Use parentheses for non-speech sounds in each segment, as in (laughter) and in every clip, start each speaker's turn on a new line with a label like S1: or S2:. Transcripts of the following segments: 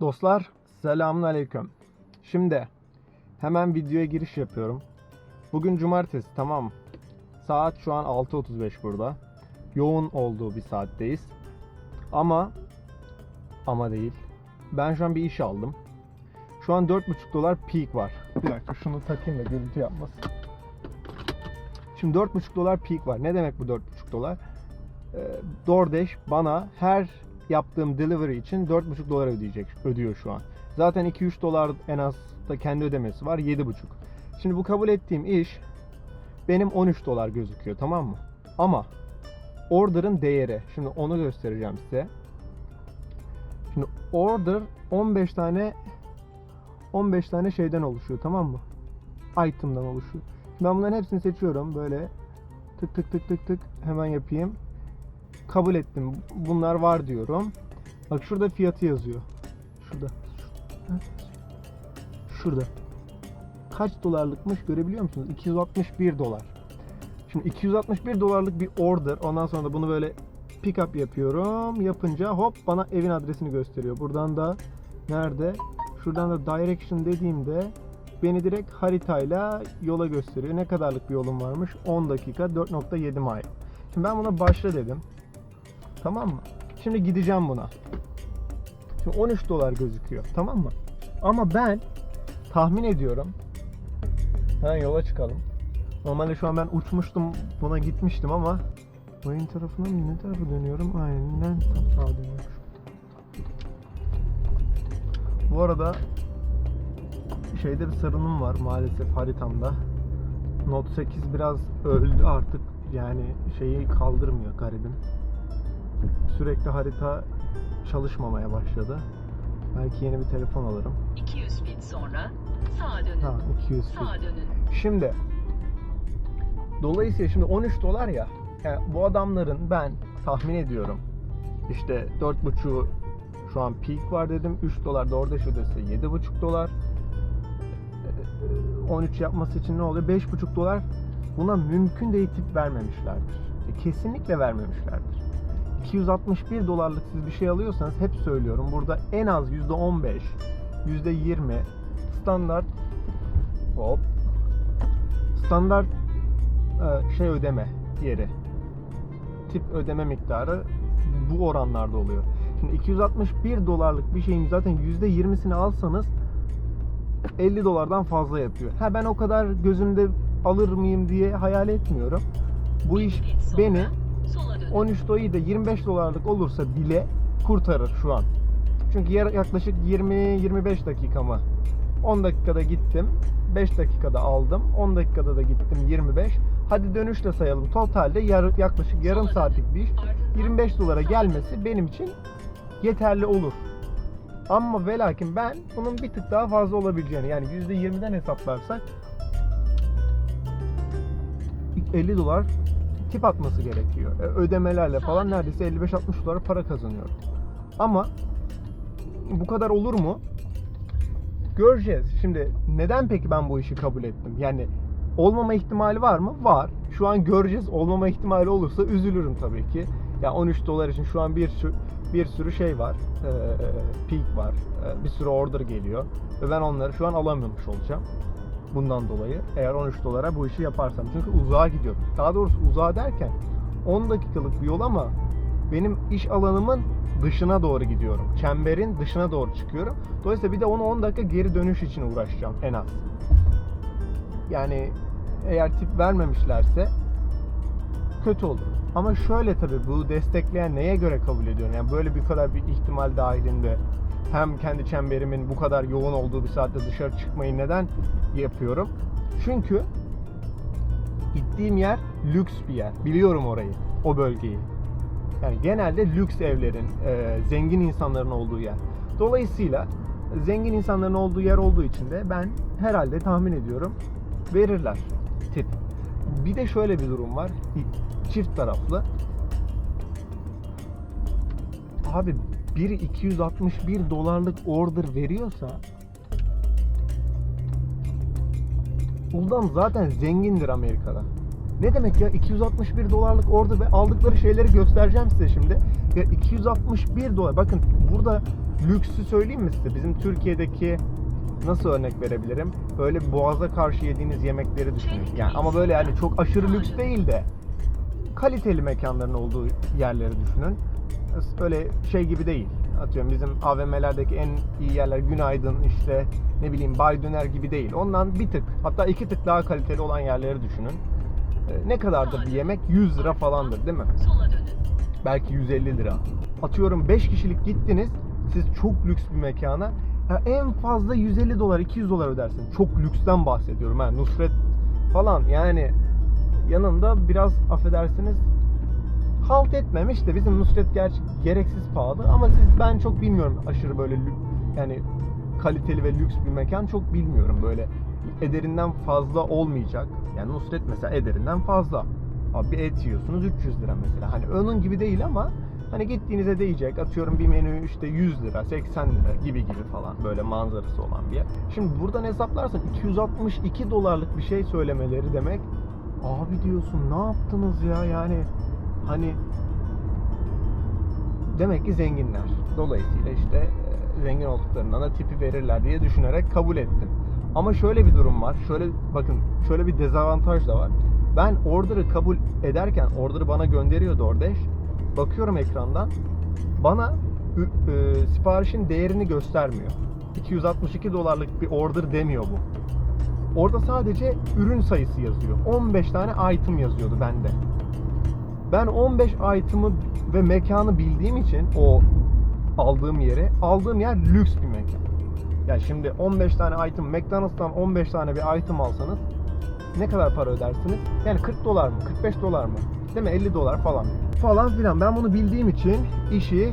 S1: Dostlar selamun aleyküm. Şimdi hemen videoya giriş yapıyorum. Bugün cumartesi tamam? Saat şu an 6.35 burada. Yoğun olduğu bir saatteyiz. Ama ama değil. Ben şu an bir iş aldım. Şu an 4.5 dolar peak var. Bir dakika şunu takayım da gürültü yapmasın. Şimdi 4.5 dolar peak var. Ne demek bu 4.5 dolar? Ee, DoorDash bana her yaptığım delivery için 4.5 dolar ödeyecek, ödüyor şu an. Zaten 2-3 dolar en az da kendi ödemesi var 7.5. Şimdi bu kabul ettiğim iş benim 13 dolar gözüküyor tamam mı? Ama order'ın değeri. Şimdi onu göstereceğim size. Şimdi order 15 tane 15 tane şeyden oluşuyor tamam mı? Item'dan oluşuyor. Ben bunların hepsini seçiyorum böyle tık tık tık tık tık hemen yapayım. Kabul ettim. Bunlar var diyorum. Bak şurada fiyatı yazıyor. Şurada. Şurada. Kaç dolarlıkmış görebiliyor musunuz? 261 dolar. Şimdi 261 dolarlık bir order. Ondan sonra da bunu böyle pick up yapıyorum. Yapınca hop bana evin adresini gösteriyor. Buradan da nerede? Şuradan da direction dediğimde beni direkt haritayla yola gösteriyor. Ne kadarlık bir yolum varmış? 10 dakika 4.7 mile. Şimdi ben buna başla dedim. Tamam mı? Şimdi gideceğim buna. Şimdi 13 dolar gözüküyor. Tamam mı? Ama ben tahmin ediyorum. Hemen yola çıkalım. Normalde şu an ben uçmuştum buna gitmiştim ama Mayın tarafına mı ne tarafa dönüyorum? Aynen sağa dönüyorum. Bu arada şeyde bir sorunum var maalesef haritamda. Note 8 biraz öldü artık. Yani şeyi kaldırmıyor garibim. Sürekli harita çalışmamaya başladı. Belki yeni bir telefon alırım.
S2: 200 feet sonra sağa dönün.
S1: Ha 200 feet.
S2: Sağa dönün.
S1: Şimdi dolayısıyla şimdi 13 dolar ya. Yani bu adamların ben tahmin ediyorum işte 4.5 şu an peak var dedim. 3 dolar da orada ödese 7.5 dolar. Ee, 13 yapması için ne oluyor? 5.5 dolar buna mümkün değil tip vermemişlerdir. E, Kesinlikle vermemişlerdir. 261 dolarlık siz bir şey alıyorsanız hep söylüyorum burada en az %15, %20 standart hop standart e, şey ödeme yeri tip ödeme miktarı bu oranlarda oluyor. Şimdi 261 dolarlık bir şeyin zaten %20'sini alsanız 50 dolardan fazla yapıyor. Ha ben o kadar gözümde alır mıyım diye hayal etmiyorum. Bu iş beni
S2: sola dönün.
S1: 13 doyu da 25 dolarlık olursa bile kurtarır şu an. Çünkü yaklaşık 20-25 dakika mı? 10 dakikada gittim. 5 dakikada aldım. 10 dakikada da gittim 25. Hadi dönüşle sayalım. Totalde yar- yaklaşık yarım saatlik bir iş. 25 dolara gelmesi benim için yeterli olur. Ama ve lakin ben bunun bir tık daha fazla olabileceğini yani %20'den hesaplarsak 50 dolar tip atması gerekiyor. E, Ödemelerle falan neredeyse 55-60 dolar para kazanıyorum. Ama bu kadar olur mu? Göreceğiz. Şimdi neden peki ben bu işi kabul ettim? Yani olmama ihtimali var mı? Var. Şu an göreceğiz. Olmama ihtimali olursa üzülürüm tabii ki. Ya 13 dolar için şu an bir sürü, bir sürü şey var. Ee, peak var. Ee, bir sürü order geliyor. Ve ben onları şu an alamamış olacağım. Bundan dolayı eğer 13 dolara bu işi yaparsam. Çünkü uzağa gidiyorum. Daha doğrusu uzağa derken 10 dakikalık bir yol ama benim iş alanımın dışına doğru gidiyorum. Çemberin dışına doğru çıkıyorum. Dolayısıyla bir de onu 10 dakika geri dönüş için uğraşacağım en az. Yani eğer tip vermemişlerse kötü olur. Ama şöyle tabii bu destekleyen neye göre kabul ediyorum? Yani böyle bir kadar bir ihtimal dahilinde hem kendi çemberimin bu kadar yoğun olduğu bir saatte dışarı çıkmayı neden yapıyorum? Çünkü gittiğim yer lüks bir yer. Biliyorum orayı, o bölgeyi. Yani genelde lüks evlerin, e, zengin insanların olduğu yer. Dolayısıyla zengin insanların olduğu yer olduğu için de ben herhalde tahmin ediyorum verirler tip. Bir de şöyle bir durum var. Çift taraflı. Abi biri 261 dolarlık order veriyorsa Ulan zaten zengindir Amerika'da. Ne demek ya 261 dolarlık order ve aldıkları şeyleri göstereceğim size şimdi. Ya 261 dolar. Bakın burada lüksü söyleyeyim mi size? Bizim Türkiye'deki nasıl örnek verebilirim? Böyle boğaza karşı yediğiniz yemekleri düşünün. Yani ama böyle yani çok aşırı lüks değil de kaliteli mekanların olduğu yerleri düşünün. Öyle şey gibi değil. Atıyorum bizim AVM'lerdeki en iyi yerler Günaydın işte ne bileyim Bay Döner gibi değil. Ondan bir tık hatta iki tık daha kaliteli olan yerleri düşünün. Ee, Ne kadardır bir yemek? 100 lira falandır değil mi? Belki 150 lira. Atıyorum 5 kişilik gittiniz. Siz çok lüks bir mekana. Ya en fazla 150 dolar, 200 dolar ödersin. Çok lüksten bahsediyorum. ha. Nusret falan yani yanında biraz affedersiniz halt etmemiş de bizim Nusret gerçi gereksiz pahalı ama siz ben çok bilmiyorum aşırı böyle yani kaliteli ve lüks bir mekan çok bilmiyorum böyle ederinden fazla olmayacak. Yani Nusret mesela ederinden fazla. Abi bir et yiyorsunuz 300 lira mesela. Hani onun gibi değil ama hani gittiğinize değecek. Atıyorum bir menü işte 100 lira, 80 lira gibi gibi falan böyle manzarası olan bir yer. Şimdi buradan hesaplarsan 262 dolarlık bir şey söylemeleri demek. Abi diyorsun ne yaptınız ya yani hani demek ki zenginler. Dolayısıyla işte e, zengin olduklarından da tipi verirler diye düşünerek kabul ettim. Ama şöyle bir durum var. Şöyle bakın şöyle bir dezavantaj da var. Ben order'ı kabul ederken order'ı bana gönderiyor DoorDash. Bakıyorum ekrandan. Bana e, siparişin değerini göstermiyor. 262 dolarlık bir order demiyor bu. Orada sadece ürün sayısı yazıyor. 15 tane item yazıyordu bende. Ben 15 item'ı ve mekanı bildiğim için o aldığım yeri, aldığım yer lüks bir mekan. Ya şimdi 15 tane item, McDonald's'tan 15 tane bir item alsanız ne kadar para ödersiniz? Yani 40 dolar mı? 45 dolar mı? Değil mi? 50 dolar falan. Falan filan. Ben bunu bildiğim için işi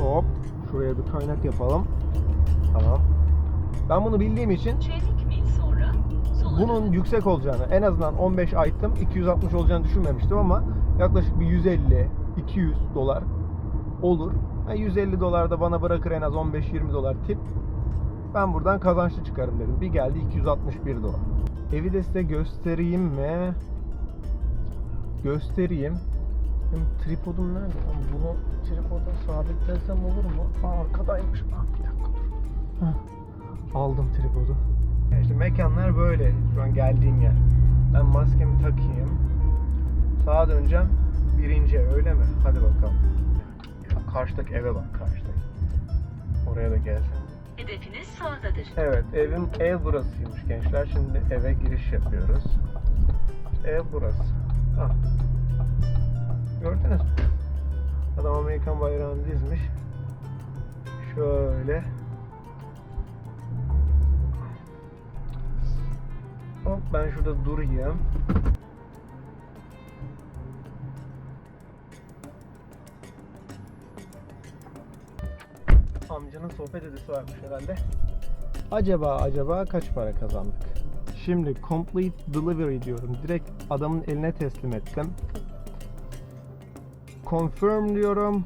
S1: hop şuraya bir kaynak yapalım. Tamam. Ben bunu bildiğim için
S2: Çeyrek mil sonra sola
S1: bunun yüksek olacağını en azından 15 item 260 olacağını düşünmemiştim ama yaklaşık bir 150 200 dolar olur. Ha, 150 dolar da bana bırakır en az 15-20 dolar tip. Ben buradan kazançlı çıkarım dedim. Bir geldi 261 dolar. Evi de size göstereyim mi? Göstereyim. Benim tripodum nerede? Bunu tripoda sabitlesem olur mu? Aa, arkadaymış. Aa, bir dakika dur. Aldım tripodu. İşte mekanlar böyle. Şu an geldiğim yer. Ben maskemi takayım. Sağa döneceğim. Birinci öyle mi? Hadi bakalım. Ya karşıdaki eve bak karşıdaki. Oraya da gelsen.
S2: Hedefiniz sağdadır.
S1: Evet evim ev burasıymış gençler. Şimdi eve giriş yapıyoruz. Ev burası. Ah. Gördünüz mü? Adam Amerikan bayrağını dizmiş. Şöyle. Hop ben şurada durayım. Amcanın sohbet edesi varmış herhalde. Acaba acaba kaç para kazandık? Şimdi complete delivery diyorum. Direkt adamın eline teslim ettim. Confirm diyorum.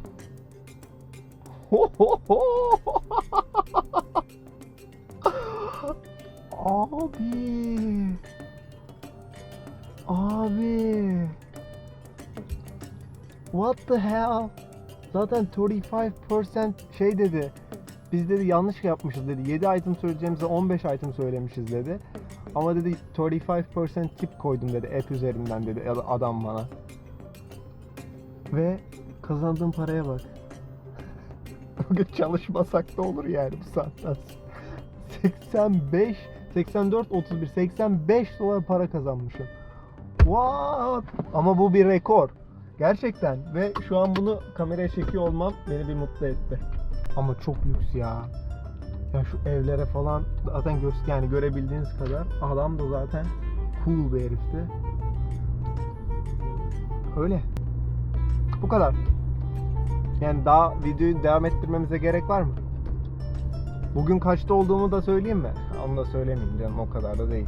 S1: (laughs) Abi. Abi. What the hell? Zaten 35% şey dedi. Biz dedi yanlış yapmışız dedi. 7 item söyleyeceğimize 15 item söylemişiz dedi. Ama dedi 35% tip koydum dedi app üzerinden dedi adam bana. Ve kazandığım paraya bak. (laughs) Bugün çalışmasak da olur yani bu saatten sonra. (laughs) 85 84 31 85 dolar para kazanmışım. What? Ama bu bir rekor. Gerçekten ve şu an bunu kameraya çekiyor olmam beni bir mutlu etti. Ama çok lüks ya. Ya şu evlere falan zaten göz yani görebildiğiniz kadar adam da zaten cool bir herifti. Öyle. Bu kadar. Yani daha videoyu devam ettirmemize gerek var mı? Bugün kaçta olduğumu da söyleyeyim mi? Onu da söylemeyeyim canım o kadar da değil.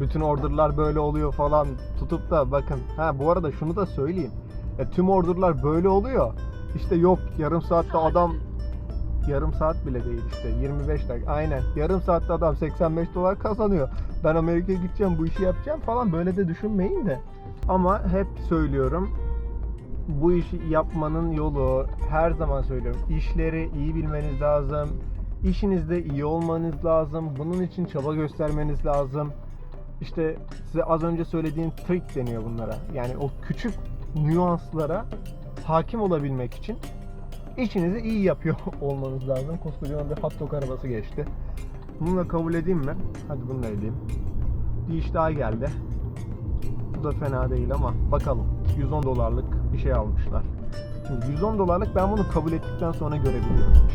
S1: Bütün orderlar böyle oluyor falan tutup da bakın. Ha bu arada şunu da söyleyeyim. Ya, tüm orderlar böyle oluyor. İşte yok yarım saatte adam yarım saat bile değil işte 25 dakika aynen yarım saatte adam 85 dolar kazanıyor ben Amerika'ya gideceğim bu işi yapacağım falan böyle de düşünmeyin de ama hep söylüyorum bu işi yapmanın yolu her zaman söylüyorum. İşleri iyi bilmeniz lazım. İşinizde iyi olmanız lazım. Bunun için çaba göstermeniz lazım. İşte size az önce söylediğim trick deniyor bunlara. Yani o küçük nüanslara hakim olabilmek için işinizi iyi yapıyor (laughs) olmanız lazım. Koskocaman bir hot dog arabası geçti. Bunu da kabul edeyim mi? Hadi bunu da edeyim. Bir iş daha geldi. Bu da fena değil ama bakalım. 110 dolarlık bir şey almışlar. Şimdi 110 dolarlık ben bunu kabul ettikten sonra görebiliyorum.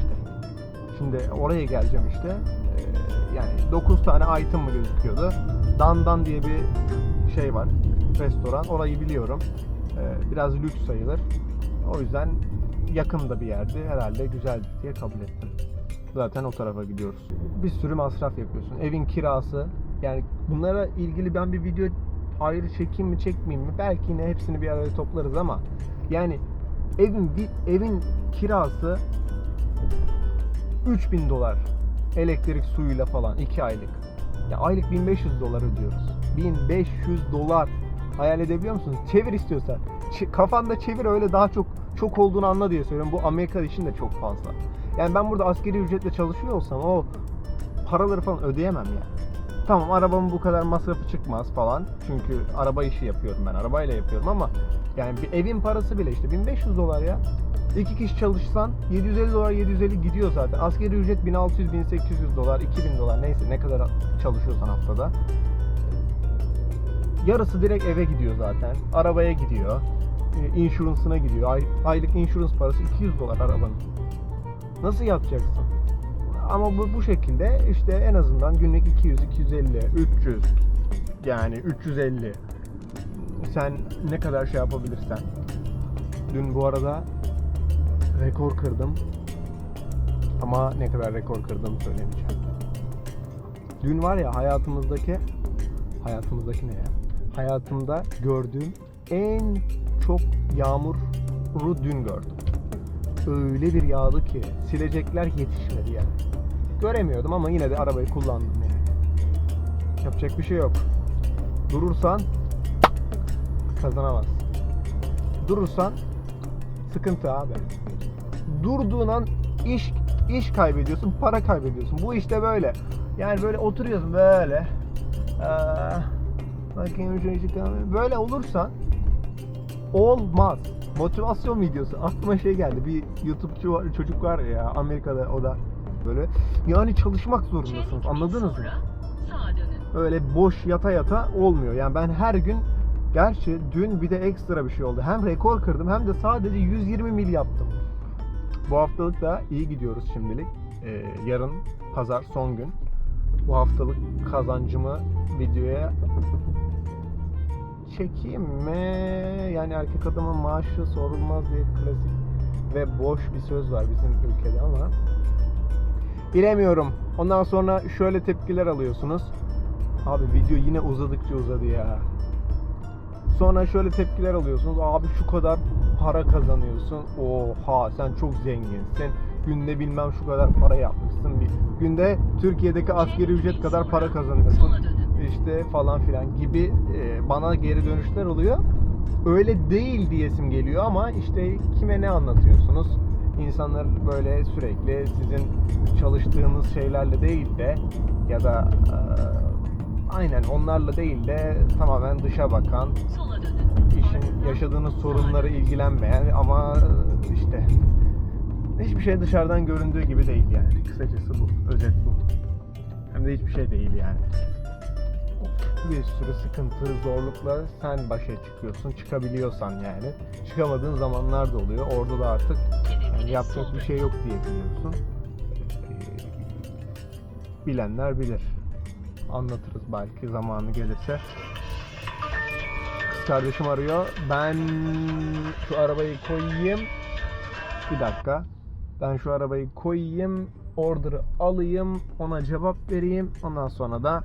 S1: Şimdi oraya geleceğim işte. Ee, yani 9 tane item mı gözüküyordu? Dan diye bir şey var. Restoran. Orayı biliyorum. Ee, biraz lüks sayılır. O yüzden yakında bir yerdi. Herhalde güzeldir diye kabul ettim. Zaten o tarafa gidiyoruz. Bir sürü masraf yapıyorsun. Evin kirası. Yani bunlara ilgili ben bir video ayrı çekeyim mi çekmeyeyim mi? Belki yine hepsini bir araya toplarız ama yani evin bir evin kirası 3000 dolar. Elektrik suyuyla falan 2 aylık. Ya aylık 1500 dolar ödüyoruz. 1500 dolar. Hayal edebiliyor musunuz? Çevir istiyorsan. Ç- kafanda çevir öyle daha çok çok olduğunu anla diye söylüyorum. Bu Amerika için de çok fazla. Yani ben burada askeri ücretle çalışıyor olsam o paraları falan ödeyemem yani. Tamam arabamın bu kadar masrafı çıkmaz falan. Çünkü araba işi yapıyorum ben. Arabayla yapıyorum ama yani bir evin parası bile işte 1500 dolar ya. İki kişi çalışsan 750 dolar 750 gidiyor zaten. Askeri ücret 1600 1800 dolar 2000 dolar neyse ne kadar çalışıyorsan haftada. Yarısı direkt eve gidiyor zaten. Arabaya gidiyor. E, Insurance'ına gidiyor. Ay- aylık insurance parası 200 dolar arabanın. Nasıl yapacaksın? Ama bu, bu şekilde işte en azından günlük 200, 250, 300 yani 350 sen ne kadar şey yapabilirsen. Dün bu arada rekor kırdım. Ama ne kadar rekor kırdığımı söylemeyeceğim. Dün var ya hayatımızdaki hayatımızdaki ne ya? Hayatımda gördüğüm en çok yağmuru dün gördüm. Öyle bir yağdı ki silecekler yetişmedi yani. Göremiyordum ama yine de arabayı kullandım yani. Yapacak bir şey yok. Durursan kazanamazsın. Durursan sıkıntı abi. Durduğun an iş iş kaybediyorsun, para kaybediyorsun. Bu işte böyle. Yani böyle oturuyorsun böyle. Bakayım şu işi kalmıyor. Böyle olursan olmaz. Motivasyon videosu. Aklıma şey geldi. Bir YouTube'cu var, çocuk var ya Amerika'da o da böyle. Yani çalışmak zorundasınız. Anladınız mı? öyle boş yata yata olmuyor. Yani ben her gün gerçi dün bir de ekstra bir şey oldu. Hem rekor kırdım hem de sadece 120 mil yaptım. Bu haftalık da iyi gidiyoruz şimdilik. Ee, yarın pazar son gün. Bu haftalık kazancımı videoya çekeyim mi? Yani erkek adamın maaşı sorulmaz diye klasik ve boş bir söz var bizim ülkede ama bilemiyorum. Ondan sonra şöyle tepkiler alıyorsunuz. Abi video yine uzadıkça uzadı ya. Sonra şöyle tepkiler alıyorsunuz. Abi şu kadar para kazanıyorsun. Oha sen çok zenginsin. Günde bilmem şu kadar para yapmışsın. Bir günde Türkiye'deki askeri ücret kadar para kazanıyorsun. İşte falan filan gibi e, bana geri dönüşler oluyor. Öyle değil diyesim geliyor ama işte kime ne anlatıyorsunuz? İnsanlar böyle sürekli sizin çalıştığınız şeylerle değil de ya da e, aynen onlarla değil de tamamen dışa bakan, işin yaşadığınız sorunları ilgilenmeyen ama e, işte hiçbir şey dışarıdan göründüğü gibi değil yani. Kısacası bu, özet bu. Hem de hiçbir şey değil yani. Bir sürü sıkıntı, zorlukla sen başa çıkıyorsun, çıkabiliyorsan yani. Çıkamadığın zamanlar da oluyor. Orada da artık yani yapacak bir şey yok diye biliyorsun. Bilenler bilir. Anlatırız belki zamanı gelirse. Kız kardeşim arıyor. Ben şu arabayı koyayım. Bir dakika. Ben şu arabayı koyayım. Order'ı alayım. Ona cevap vereyim. Ondan sonra da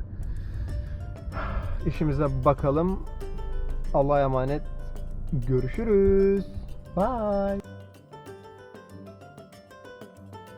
S1: işimize bakalım. Allah'a emanet. Görüşürüz. Bye.